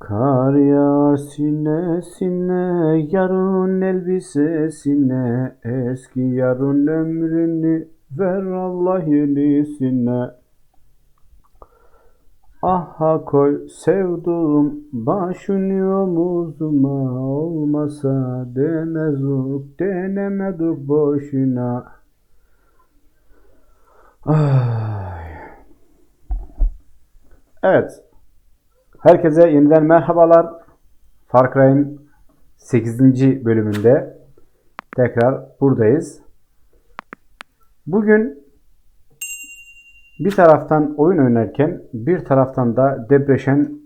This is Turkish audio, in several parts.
Kar yağar sinesine, yarın elbisesine, eski yarın ömrünü ver Allah yenisine. Aha koy sevduğum başını omuzuma olmasa demezuk denemedik boşuna. Ay. Evet. Herkese yeniden merhabalar. Far Cry'in 8. bölümünde tekrar buradayız. Bugün bir taraftan oyun oynarken bir taraftan da depreşen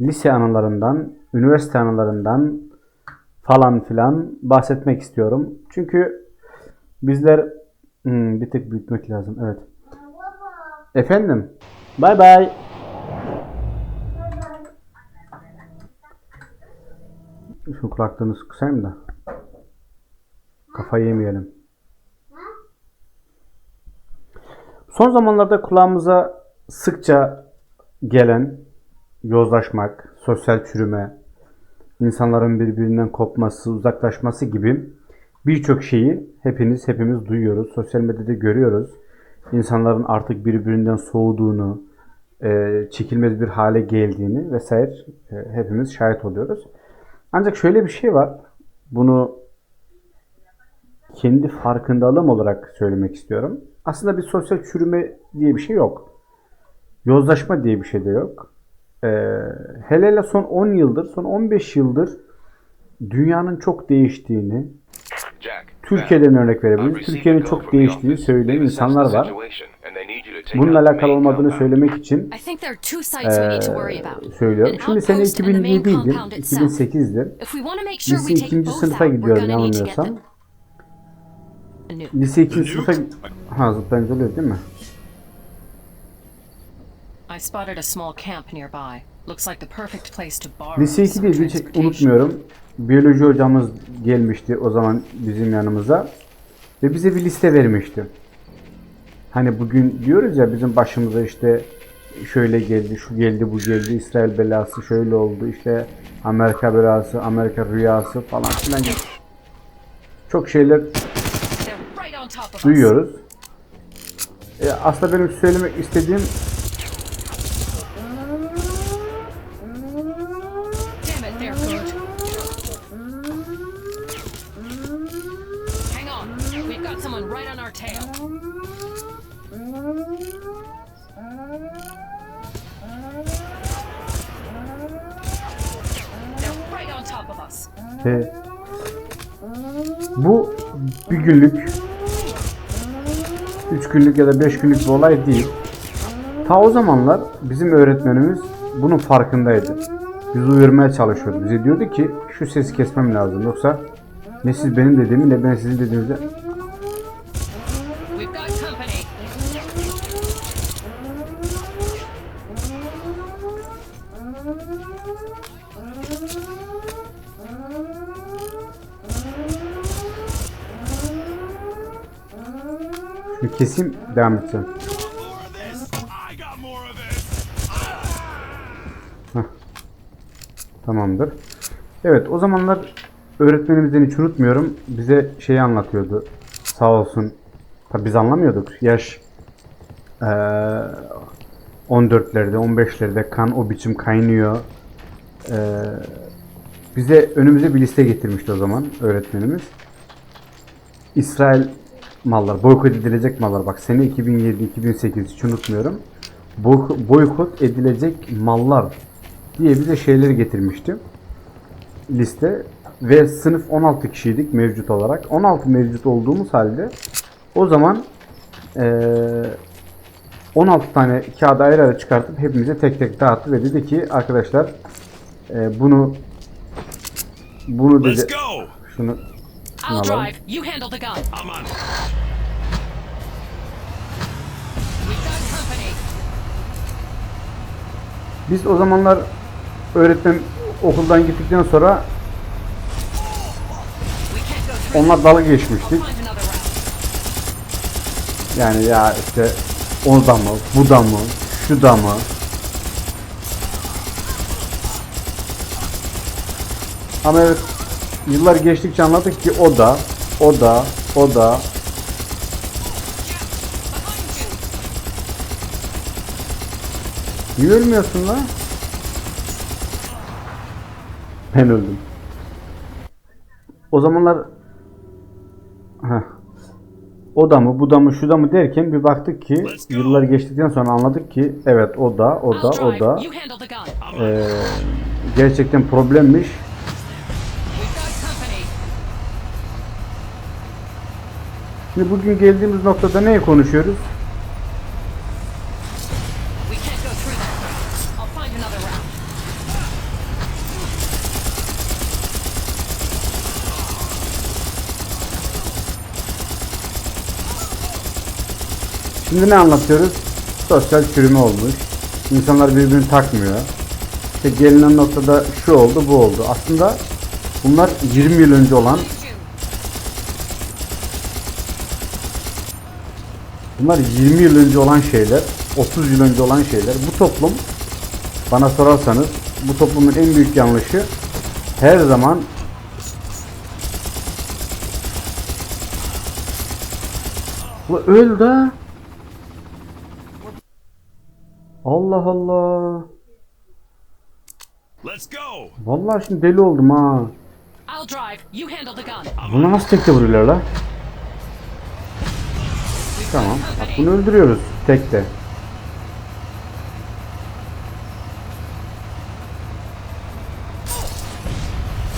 lise anılarından, üniversite anılarından falan filan bahsetmek istiyorum. Çünkü bizler Hmm, bir tık büyütmek lazım. Evet. Efendim. Bay bay. Şu kulaklığını kısayım da. Kafayı yemeyelim. Son zamanlarda kulağımıza sıkça gelen yozlaşmak, sosyal çürüme, insanların birbirinden kopması, uzaklaşması gibi birçok şeyi hepiniz hepimiz duyuyoruz. Sosyal medyada görüyoruz. İnsanların artık birbirinden soğuduğunu, e, çekilmez bir hale geldiğini vesaire e, hepimiz şahit oluyoruz. Ancak şöyle bir şey var. Bunu kendi farkındalığım olarak söylemek istiyorum. Aslında bir sosyal çürüme diye bir şey yok. Yozlaşma diye bir şey de yok. Ee, hele hele son 10 yıldır, son 15 yıldır dünyanın çok değiştiğini, Türkiye'den örnek verebiliriz. Türkiye'nin çok değiştiğini söyleyen insanlar var. Bununla alakalı olmadığını söylemek için about. söylüyorum. Şimdi sene outpost and the main 2007 idi, compound itself. 2008'di. If we want to make sure Lise we take ikinci both sınıfa out, we're gidiyorum yanılmıyorsam. Lise 2. sınıfa... Ha zıplayınca oluyor değil mi? I spotted a small camp nearby. Looks like the perfect place to borrow Lise some 2'de hiç unutmuyorum. Biyoloji hocamız gelmişti o zaman bizim yanımıza. Ve bize bir liste vermişti. Hani bugün diyoruz ya bizim başımıza işte şöyle geldi, şu geldi, bu geldi, İsrail belası şöyle oldu, işte Amerika belası, Amerika rüyası falan filan. Çok şeyler duyuyoruz. E, aslında benim söylemek istediğim someone right on our tail. They're right on top of us. e, bu bir günlük, üç günlük ya da beş günlük bir olay değil. Ta o zamanlar bizim öğretmenimiz bunun farkındaydı. Bizi uyarmaya çalışıyordu. Bize diyordu ki şu sesi kesmem lazım. Yoksa ne siz benim dediğimi ne ben sizin dediğinizi We've got company. Şunu keseyim devam edeceğim. Tamamdır. Evet o zamanlar öğretmenimizden hiç unutmuyorum. Bize şeyi anlatıyordu. Sağ olsun. Tabi biz anlamıyorduk. Yaş eee 14'lerde 15'lerde kan o biçim kaynıyor. Eee, bize önümüze bir liste getirmişti o zaman öğretmenimiz. İsrail mallar, boykot edilecek mallar. Bak sene 2007-2008 hiç unutmuyorum. Boy- boykot edilecek mallar diye bize şeyleri getirmişti. Liste ve sınıf 16 kişiydik mevcut olarak. 16 mevcut olduğumuz halde o zaman eee 16 tane kağıdı ayrı ayrı çıkartıp hepimize tek tek dağıttı ve dedi ki arkadaşlar eee, bunu bunu dedi go! Şunu I'll Hello. drive. You handle the gun. I'm on. We've got company. Biz o zamanlar öğretmen okuldan gittikten sonra onunla dalga geçmiştik. Yani ya işte o da mı, bu da mı, şu da mı? Ama evet yıllar geçtikçe anladık ki o da o da o da Niye ölmüyorsun lan? Ben öldüm. O zamanlar Heh. O da mı bu da mı şu da mı derken bir baktık ki yıllar geçtikten sonra anladık ki evet o da o da o da eee, gerçekten problemmiş. Şimdi bugün geldiğimiz noktada neyi konuşuyoruz? Şimdi ne anlatıyoruz? Sosyal çürüme olmuş. İnsanlar birbirini takmıyor. İşte gelinen noktada şu oldu bu oldu. Aslında bunlar 20 yıl önce olan Bunlar 20 yıl önce olan şeyler, 30 yıl önce olan şeyler. Bu toplum bana sorarsanız bu toplumun en büyük yanlışı her zaman Bu öl de. Allah Allah. Let's go. Vallahi şimdi deli oldum ha. I'll drive. You handle the gun. Bunu nasıl tekte vuruyorlar la? Tamam. Bak bunu öldürüyoruz tekte.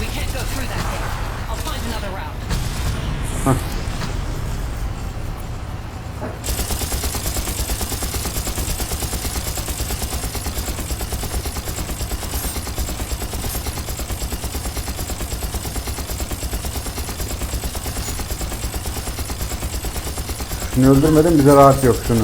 We can't go through that gate. I'll find another route. Şunu öldürmeden bize rahat yok şunu.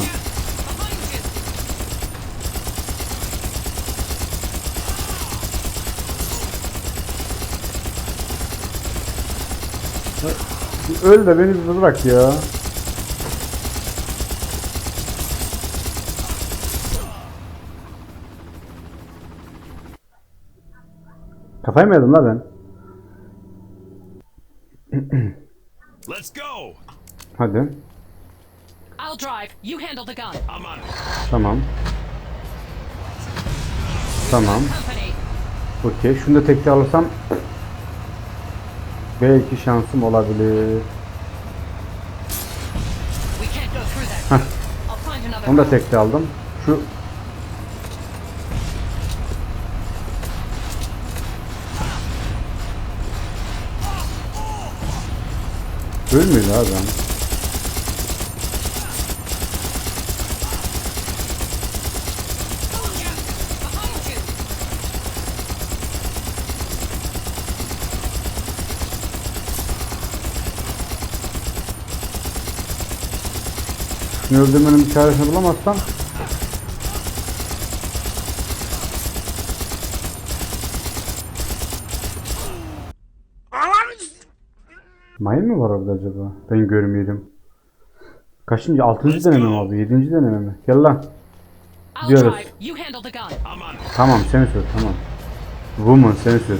Öl de beni bırak ya. Kafayı mı yedim la ben? Let's go. Hadi. I'll drive. You handle the gun. I'm on. Tamam. Tamam. Company. Okey. Şunu da tekte alırsam belki şansım olabilir. We can't go through that gate. I'll find another Onu da tekte aldım. Şu Ölmüyor la adam. Behind you. Şunu öldürmenin bir çaresini bulamazsam Mayın mı var orada acaba? Ben görmüyorum. Kaçıncı? Altıncı deneme mi abi? Yedinci deneme mi? Gel lan. I'll Diyoruz. drive. You handle the gun. I'm on it. Tamam seni sür tamam. Woman seni sür.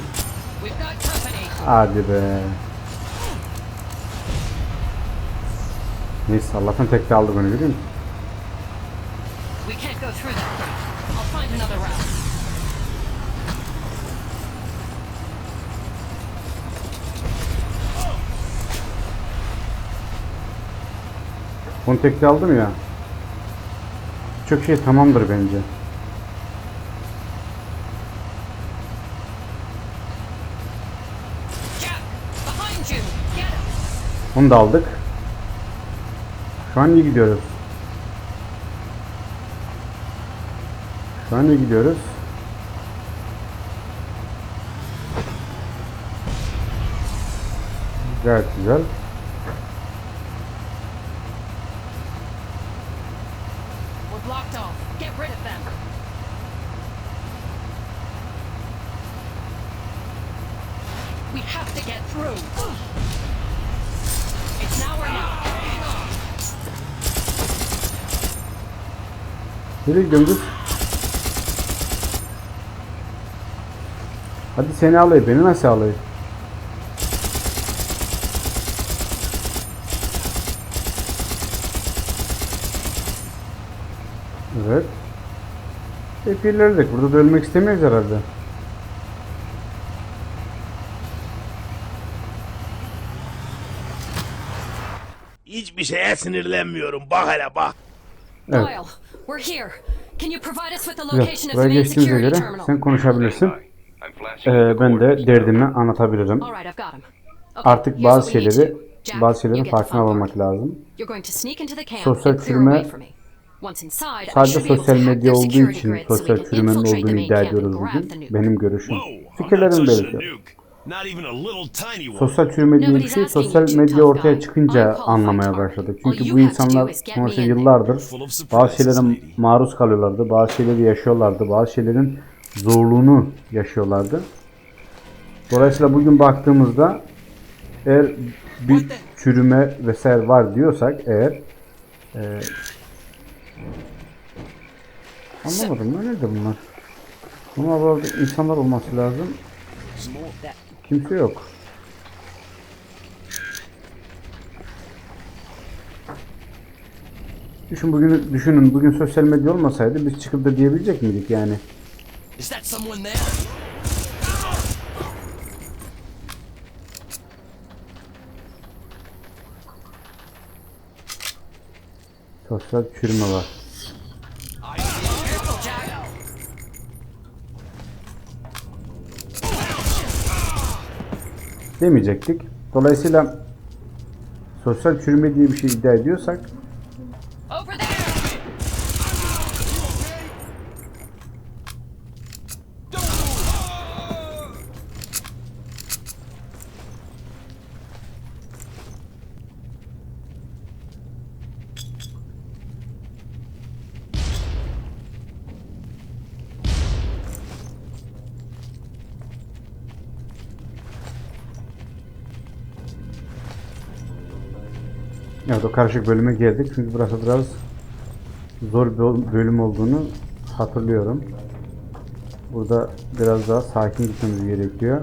Hadi be. Neyse Allah'tan tekte aldı beni görüyor musun? Bunu tekte aldım ya. Çok şey tamamdır bence. Bunu da aldık. Şu an iyi gidiyoruz. Şu an iyi gidiyoruz. Gayet güzel. Nereye gidiyorsun? Hadi seni alayım, beni nasıl alayım? Evet. Hep ilerledik. Burada da ölmek istemeyiz herhalde. Hiçbir şeye sinirlenmiyorum. Bak hele bak. Evet. We're here. Can you provide us with the location of the main security göre terminal? sen konuşabilirsin. I'm flashing Ee, ben de derdimi anlatabilirim. All right, I've got him. Okay, Artık bazı şeyleri bazı şeylerin farkına varmak lazım. You're going to sneak into the camp Sosyal çürüme- away from me. Once inside, I Sadece should be able to sosyal medya olduğu security için grid so we sosyal can çürümenin infiltrate the olduğunu main iddia camp and ediyoruz grab bugün. Benim görüşüm. Fikirlerim touching a belki. nuke. Not even a little tiny one. Sosyal çürüme diye bir şey sosyal medya ortaya çıkınca anlamaya başladık. Çünkü bu insanlar sonuçta yıllardır bazı şeylere maruz kalıyorlardı. Bazı şeyleri yaşıyorlardı. Bazı şeylerin zorluğunu yaşıyorlardı. Dolayısıyla bugün baktığımızda eğer bir çürüme vesaire var diyorsak eğer e, anlamadım ne nedir bunlar? Burada insanlar olması lazım. Kimse yok. Düşün bugün düşünün bugün sosyal medya olmasaydı biz çıkıp da diyebilecek miydik yani? Sosyal çürüme var. Demeyecektik. Dolayısıyla sosyal çürüme diye bir şey iddia ediyorsak Evet o karışık bölüme geldik çünkü burası biraz zor bir bölüm olduğunu hatırlıyorum. Burada biraz daha sakin gitmemiz gerekiyor.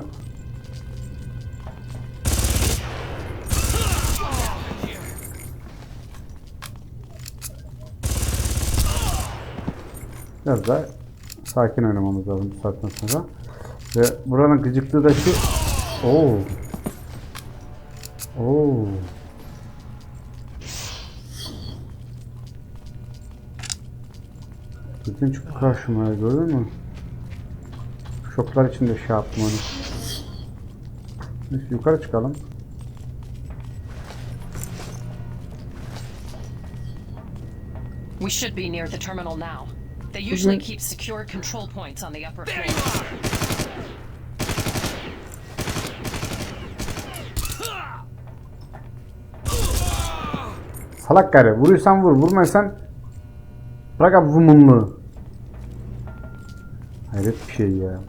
Biraz daha sakin oynamamız lazım bu saatten sonra. Ve buranın gıcıklığı da şu. Oo. Oo. Bütün çıktı karşıma gördün mü? Şoklar içinde şey yaptım onu. Neyse yukarı çıkalım. We should be near the terminal now. They usually keep secure control points on the upper floor. Salak gari vuruyorsan vur vurmaysan bırak abi bu mumlu. Hayret bir şey ya.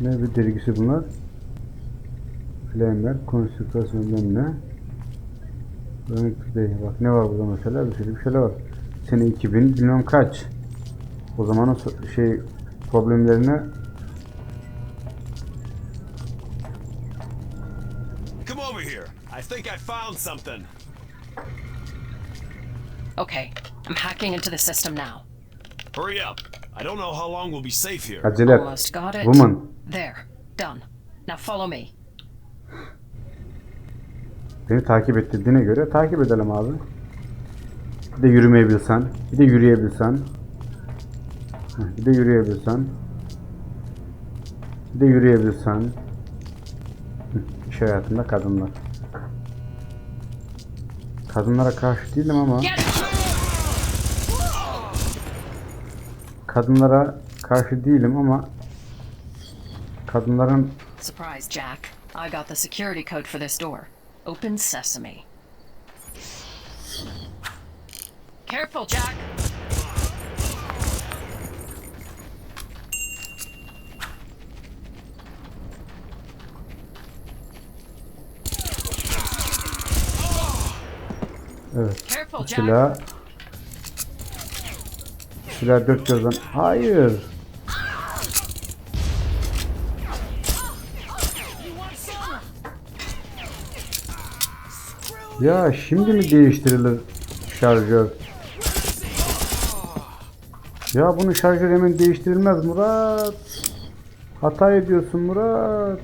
Ne bir dergisi bunlar? Flamer, konstrüktasyon ne? Örnek. Bak ne var burada mesela? Bir sürü bir şeyler var. Sene 2000 bilmem kaç. O zamanın şey problemlerine think I found something. Okay, I'm hacking into the system now. Hurry up. I don't know how long we'll be safe here. acele et. Almost got it. Woman. There, done. Now follow me. Beni takip ettirdiğine göre takip edelim abi. Bir de yürümeyi bilsen. Bir de yürüyebilsen. Bir de yürüyebilsen. Bir de yürüyebilsen. İş hayatında kadınlar. Kadınlara karşı değilim ama kadınlara karşı değilim ama kadınların Surprise, Jack. I got the security code for this door. Open sesame. Careful, Jack. At silahı. Silah dört gözden. Hayır. Ya şimdi mi değiştirilir şarjör? Ya bunun şarjörü hemen değiştirilmez Murat. Hata ediyorsun Murat.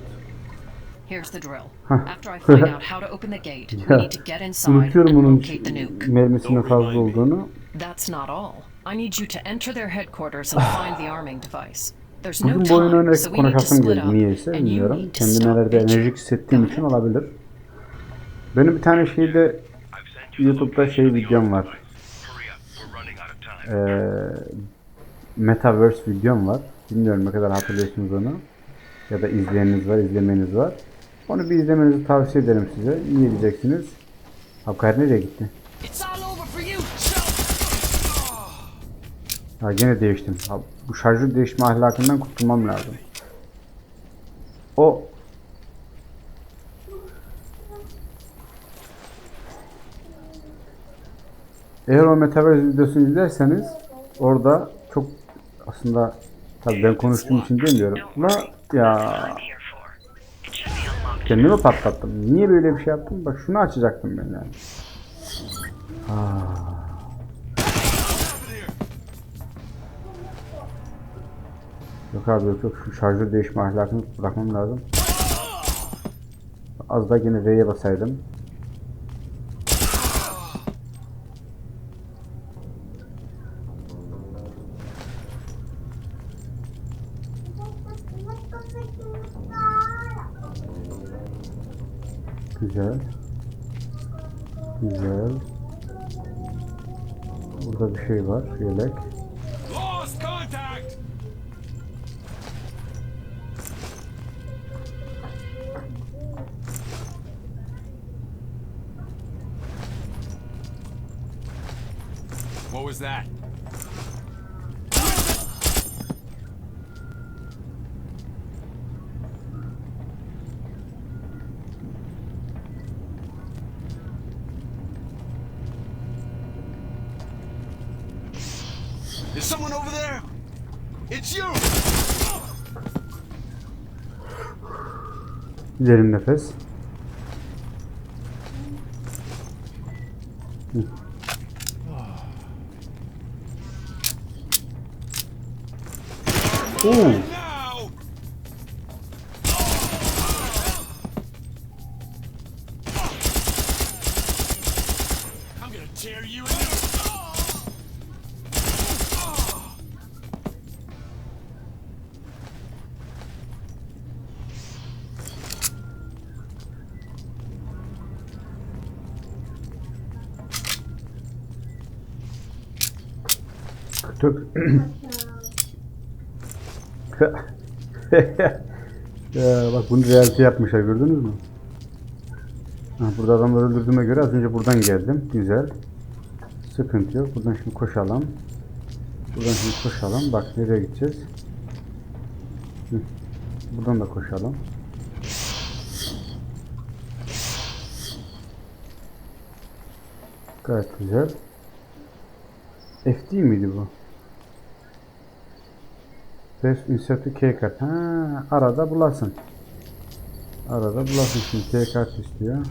Here's the drill. After I find out how to open the gate, we need to get inside and unutuyorum bunun locate the nuke. mermisinin fazla olduğunu. That's not all. I need you to enter their headquarters and find the arming device. There's no Bugün bu oyunu time, so we need to konuşasım split geldi up, niyeyse and you bilmiyorum. need to Kendimi stop herhalde bitching. enerjik hissettiğim için olabilir. Benim bir tane şeyde YouTube'da şey videom var. Ee, Metaverse videom var. Bilmiyorum ne kadar hatırlıyorsunuz onu. Ya da izleyeniniz var, izlemeniz var. Onu bir izlemenizi tavsiye ederim size. İyi diyeceksiniz. Hakkari nereye gitti? Ha gene değiştim. Ha, bu şarjör değişme ahlakından kurtulmam lazım. O Eğer o Metaverse videosunu izlerseniz orada çok aslında tabii ben konuştuğum için demiyorum. La ya kendimi patlattım. Niye böyle bir şey yaptım? Bak şunu açacaktım ben yani. Ah. Yok abi yok yok şu şarjör değişme ahlakını bırakmam lazım. Az da yine R'ye basaydım. Güzel. Güzel. Burada bir. Yelek. Lost contact. What was that? Is someone over there? It's you! Derin nefes. Hı. Oo, ya bak bunu realite yapmışlar gördünüz mü? Ha, burada adamları öldürdüğüme göre az önce buradan geldim. Güzel. Sıkıntı yok. Buradan şimdi koşalım. Buradan şimdi koşalım. Bak nereye gideceğiz? Hı. Buradan da koşalım. Gayet güzel. F değil miydi bu? Best insert to key card. Ha, arada bulasın. Arada bulasın şimdi key kart istiyor.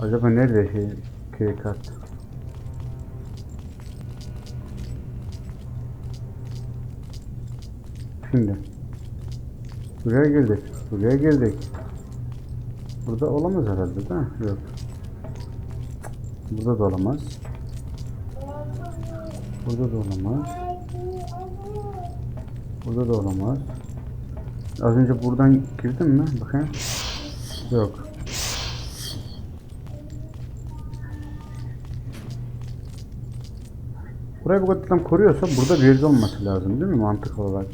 Acaba nerede şey key kart? Şimdi. Buraya girdik. Buraya girdik. Burada olamaz herhalde değil? Yok. Burada da olamaz. Burada da olamaz. Burada da olamaz. Az önce buradan girdim mi? Bakayım. Yok. Burayı bu kadar tam koruyorsa burada bir yerde olması lazım değil mi mantık olarak?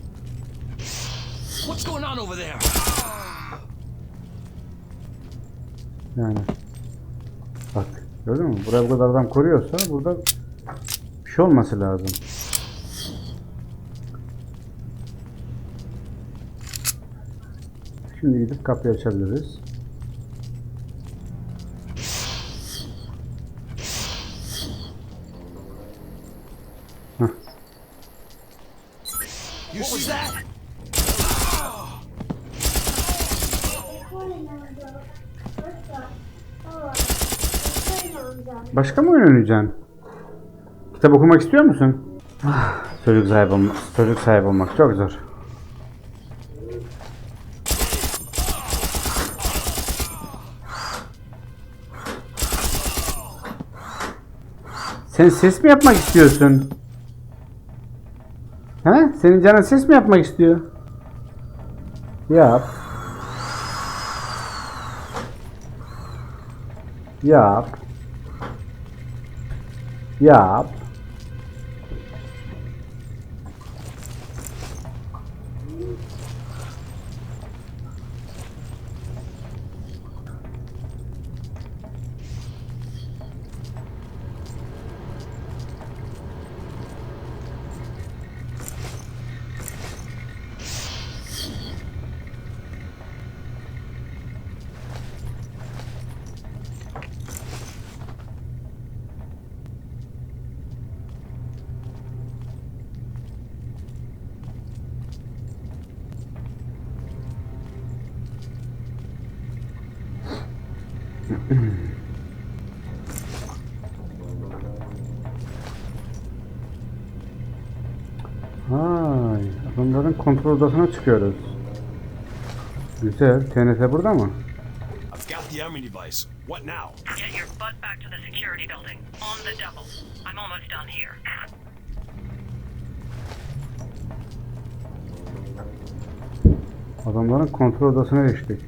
Yani. Bak gördün mü? Burayı bu kadar adam koruyorsa burada bir şey olması lazım. Şimdi gidip kapıyı açabiliriz. Başka mı oynayacaksın? Kitap okumak istiyor musun? Ah, çocuk sahibi olmak, çocuk sahibi olmak çok zor. Sen ses mi yapmak istiyorsun? He? Senin canın ses mi yapmak istiyor? Yap. Yap. Yap. Hay, adamların kontrol odasına çıkıyoruz. Güzel. TNT burada mı? I've got the arming device. What now? Get your butt back to the security building. On the double. I'm almost done here. Adamların kontrol odasına geçtik.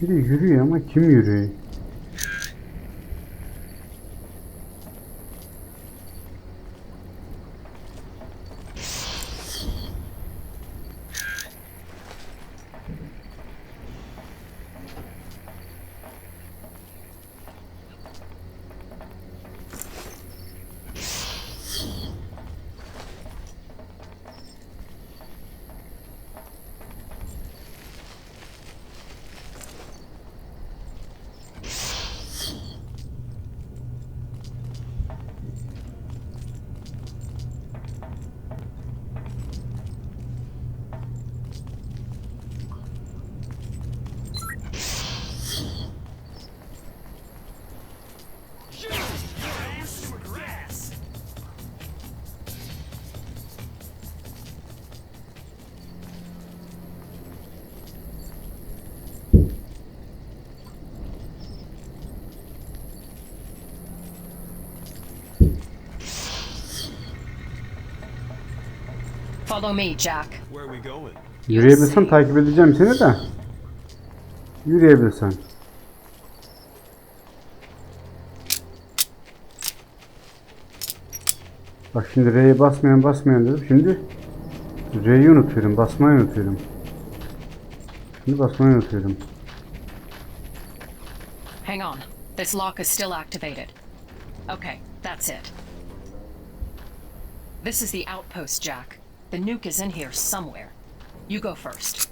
Biri yürüyor ama kim yürüyor? Follow me, Jack. Where are we going? Yürüyebilsem takip edeceğim seni de. Yürüyebilsen. Bak şimdi R'ye basmayan basmayan dedim. Şimdi R'yi unutuyorum. Basmayı unutuyorum. Şimdi basmayı unutuyorum. Hang on. This lock is still activated. Okay, that's it. This is the outpost, Jack. The nuke is in here somewhere. You go first.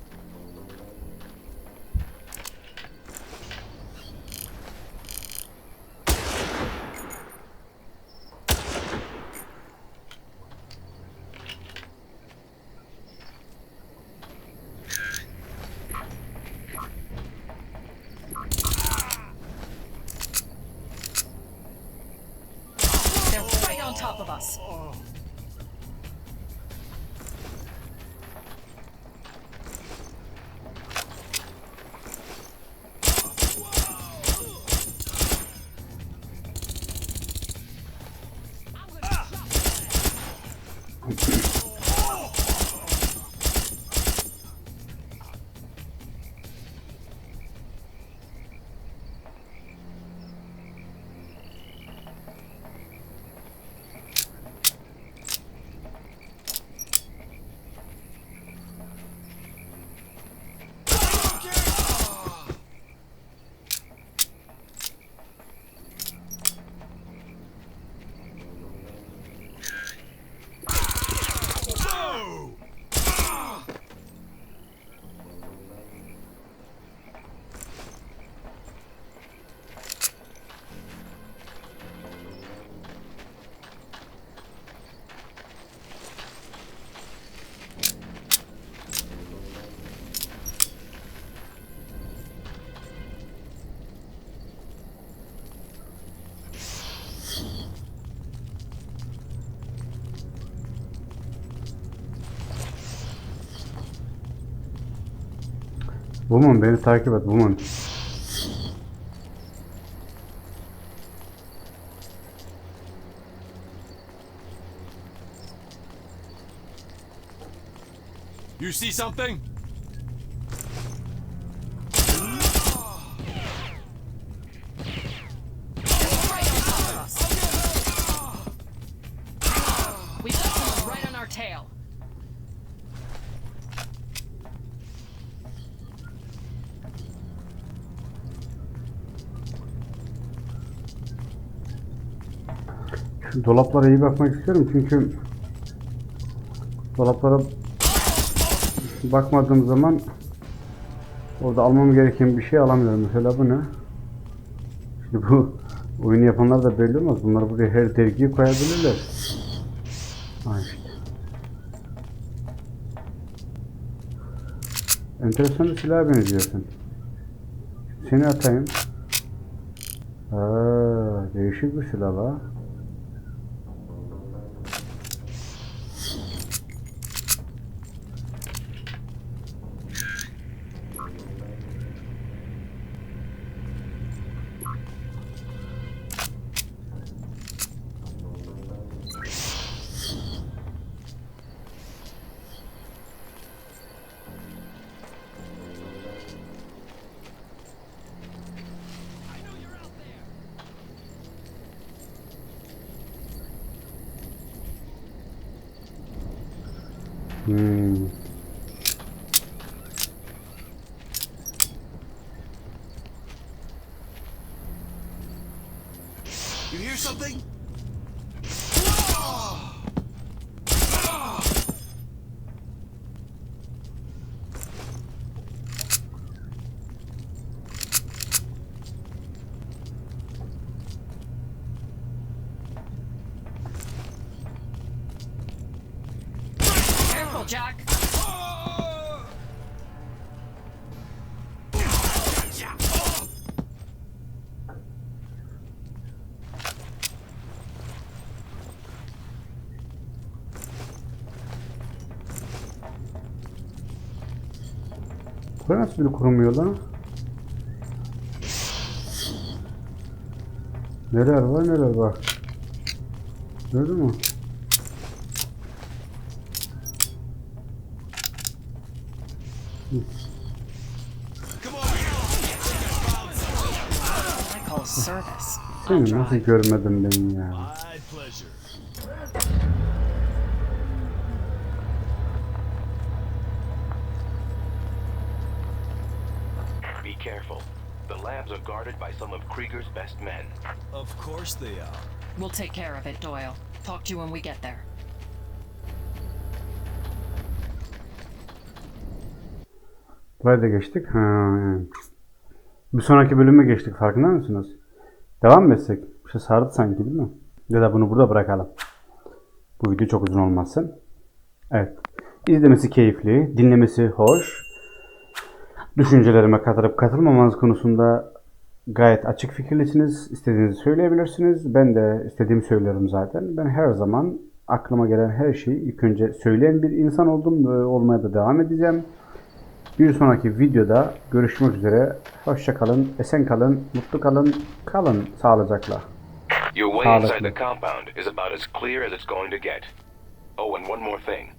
Woman beni takip et Woman. You see something? Dolaplara iyi bakmak istiyorum çünkü dolaplara bakmadığım zaman orada almam gereken bir şey alamıyorum. Mesela bu ne? Şimdi bu oyunu yapanlar da belli olmaz. Bunlar buraya her dergiyi koyabilirler. Ha işte. Enteresan bir silaha benziyorsun. Seni atayım. Aa, değişik bir silah la. You hear something? Jack. Buraya nasıl bir kurumuyor lan? Neler var neler var. Gördün mü? Seni nasıl görmedim ben ya? Be careful. The labs are guarded by some of Krieger's best men. Of course they are. We'll take care of it, Doyle. Talk to you when we get there. Burayı da geçtik. Ha. Bir sonraki bölüme geçtik. Farkında mısınız? Devam mı etsek? Bir şey sardı sanki değil mi? Ya da bunu burada bırakalım. Bu video çok uzun olmasın. Evet. İzlemesi keyifli, dinlemesi hoş. Düşüncelerime katılıp katılmamanız konusunda gayet açık fikirlisiniz. İstediğinizi söyleyebilirsiniz. Ben de istediğimi söylüyorum zaten. Ben her zaman aklıma gelen her şeyi ilk önce söyleyen bir insan oldum ve olmaya da devam edeceğim. Bir sonraki videoda görüşmek üzere. Hoşça kalın, esen kalın, mutlu kalın, kalın sağlıcakla. Your way inside the compound is about as clear as it's going to get. Oh, and one more thing.